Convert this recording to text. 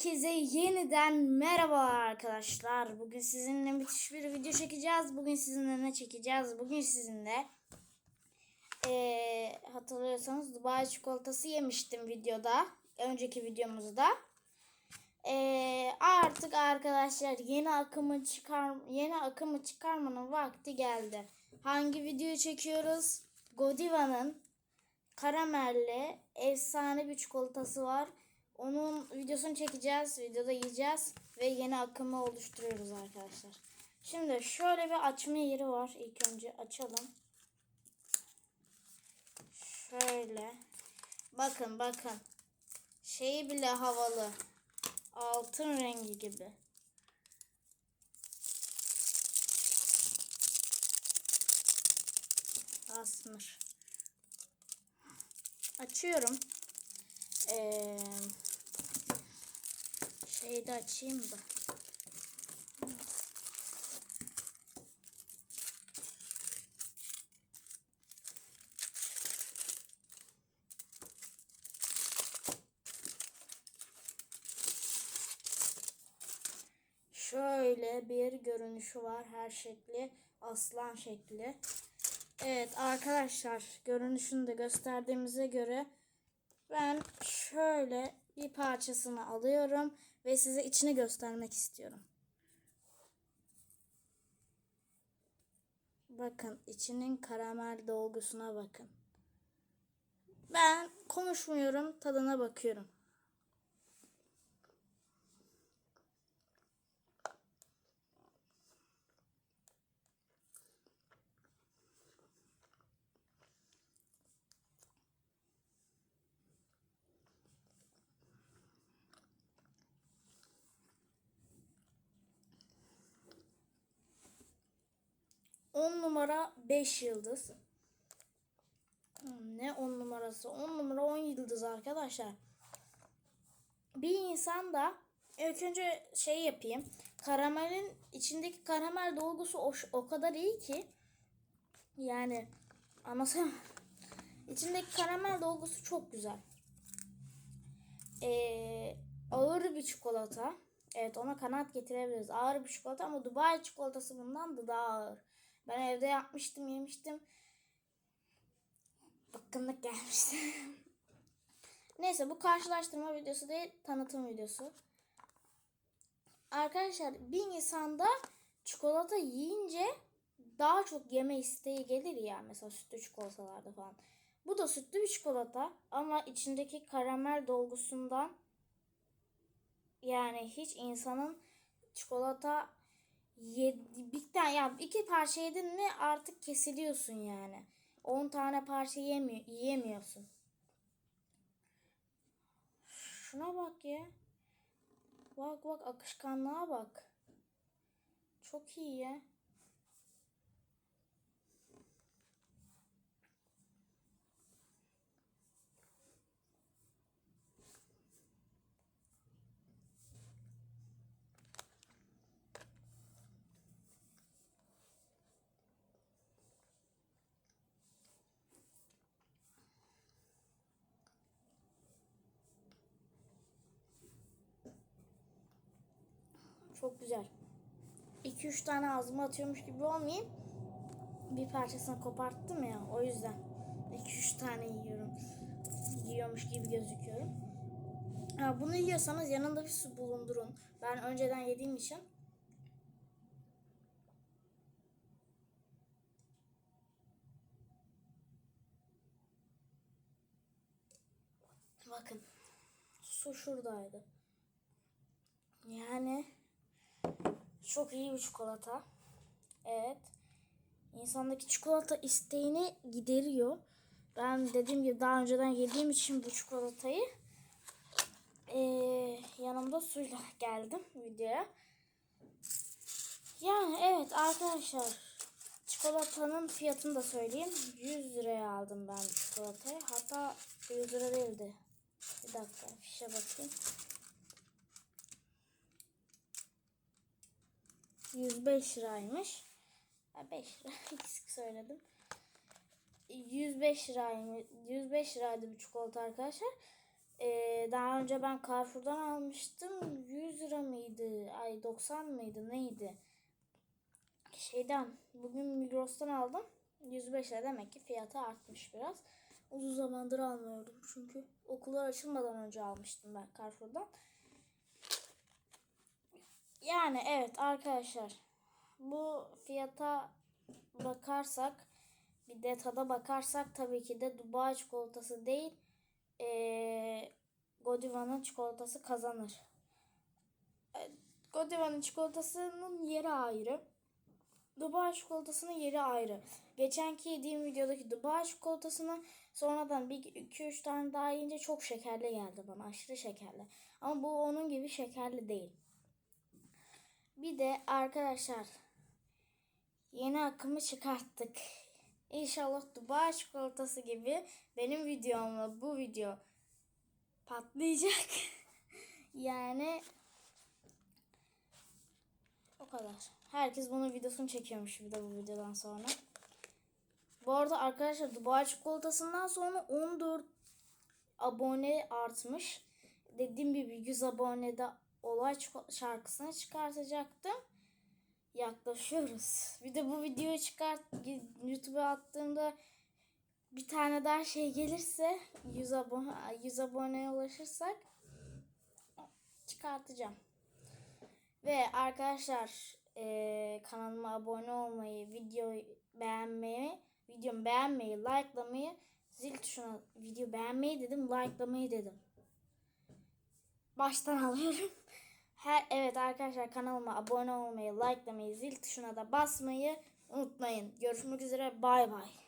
Herkese yeniden merhaba arkadaşlar. Bugün sizinle müthiş bir video çekeceğiz. Bugün sizinle ne çekeceğiz? Bugün sizinle eee, hatırlıyorsanız Dubai çikolatası yemiştim videoda. Önceki videomuzda. Eee, artık arkadaşlar yeni akımı çıkar yeni akımı çıkarmanın vakti geldi. Hangi videoyu çekiyoruz? Godiva'nın karamelli efsane bir çikolatası var. Onun videosunu çekeceğiz. Videoda yiyeceğiz. Ve yeni akımı oluşturuyoruz arkadaşlar. Şimdi şöyle bir açma yeri var. İlk önce açalım. Şöyle. Bakın bakın. Şeyi bile havalı. Altın rengi gibi. Asmır. Açıyorum. Ee, şeyi de açayım da. Şöyle bir görünüşü var. Her şekli aslan şekli. Evet arkadaşlar görünüşünü de gösterdiğimize göre ben şöyle bir parçasını alıyorum ve size içini göstermek istiyorum. Bakın içinin karamel dolgusuna bakın. Ben konuşmuyorum, tadına bakıyorum. On numara 5 yıldız. Hmm, Ne 10 numarası? 10 numara 10 yıldız arkadaşlar. Bir insan da ilk önce şey yapayım. Karamelin içindeki karamel dolgusu o, o kadar iyi ki yani anlasam içindeki karamel dolgusu çok güzel. Ee, ağır bir çikolata. Evet ona kanat getirebiliriz. Ağır bir çikolata ama Dubai çikolatası bundan da daha ağır. Ben evde yapmıştım, yemiştim. Bıkkınlık gelmişti. Neyse bu karşılaştırma videosu değil, tanıtım videosu. Arkadaşlar bir insanda çikolata yiyince daha çok yeme isteği gelir ya mesela sütlü çikolatalarda falan. Bu da sütlü bir çikolata ama içindeki karamel dolgusundan yani hiç insanın çikolata yedi, bir tane ya iki parça yedin mi artık kesiliyorsun yani. 10 tane parça yemiyor, yiyemiyorsun. Şuna bak ya. Bak bak akışkanlığa bak. Çok iyi ya. Çok güzel. 2-3 tane ağzıma atıyormuş gibi olmayayım. Bir parçasını koparttım ya o yüzden. 2-3 tane yiyorum. Yiyormuş gibi gözüküyorum. Ha, bunu yiyorsanız yanında bir su bulundurun. Ben önceden yediğim için. Bakın. Su şuradaydı. Yani çok iyi bir çikolata. Evet. İnsandaki çikolata isteğini gideriyor. Ben dediğim gibi daha önceden yediğim için bu çikolatayı eee, yanımda suyla geldim videoya. Yani evet arkadaşlar çikolatanın fiyatını da söyleyeyim. 100 liraya aldım ben çikolatayı. Hatta 100 lira değildi. Bir dakika fişe bakayım. 105 liraymış. Ha, 5 lira eksik söyledim. 105 liraymış. 105 liraydı bu çikolata arkadaşlar. Ee, daha önce ben Carrefour'dan almıştım. 100 lira mıydı? Ay 90 mıydı? Neydi? Şeyden bugün Migros'tan aldım. 105 lira demek ki fiyatı artmış biraz. Uzun zamandır almıyordum çünkü okullar açılmadan önce almıştım ben Carrefour'dan. Yani evet arkadaşlar bu fiyata bakarsak bir de tada bakarsak tabii ki de Dubai çikolatası değil ee, Godiva'nın çikolatası kazanır. Godiva'nın çikolatasının yeri ayrı. Dubai çikolatasının yeri ayrı. Geçenki yediğim videodaki Dubai çikolatasını sonradan bir iki üç tane daha yiyince çok şekerli geldi bana. Aşırı şekerli. Ama bu onun gibi şekerli değil. Bir de arkadaşlar yeni akımı çıkarttık. İnşallah Dubai çikolatası gibi benim videomla bu video patlayacak. yani o kadar. Herkes bunun videosunu çekiyormuş bir de bu videodan sonra. Bu arada arkadaşlar Dubai çikolatasından sonra 14 abone artmış. Dediğim gibi 100 abonede olay şarkısını çıkartacaktım. Yaklaşıyoruz. Bir de bu videoyu çıkart YouTube'a attığımda bir tane daha şey gelirse 100 abone 100 aboneye ulaşırsak çıkartacağım. Ve arkadaşlar eee, kanalıma abone olmayı, videoyu beğenmeyi, videomu beğenmeyi, likelamayı, zil tuşuna video beğenmeyi dedim, likelamayı dedim. Baştan alıyorum. Her evet arkadaşlar kanalıma abone olmayı, likelamayı, zil tuşuna da basmayı unutmayın. Görüşmek üzere. Bay bay.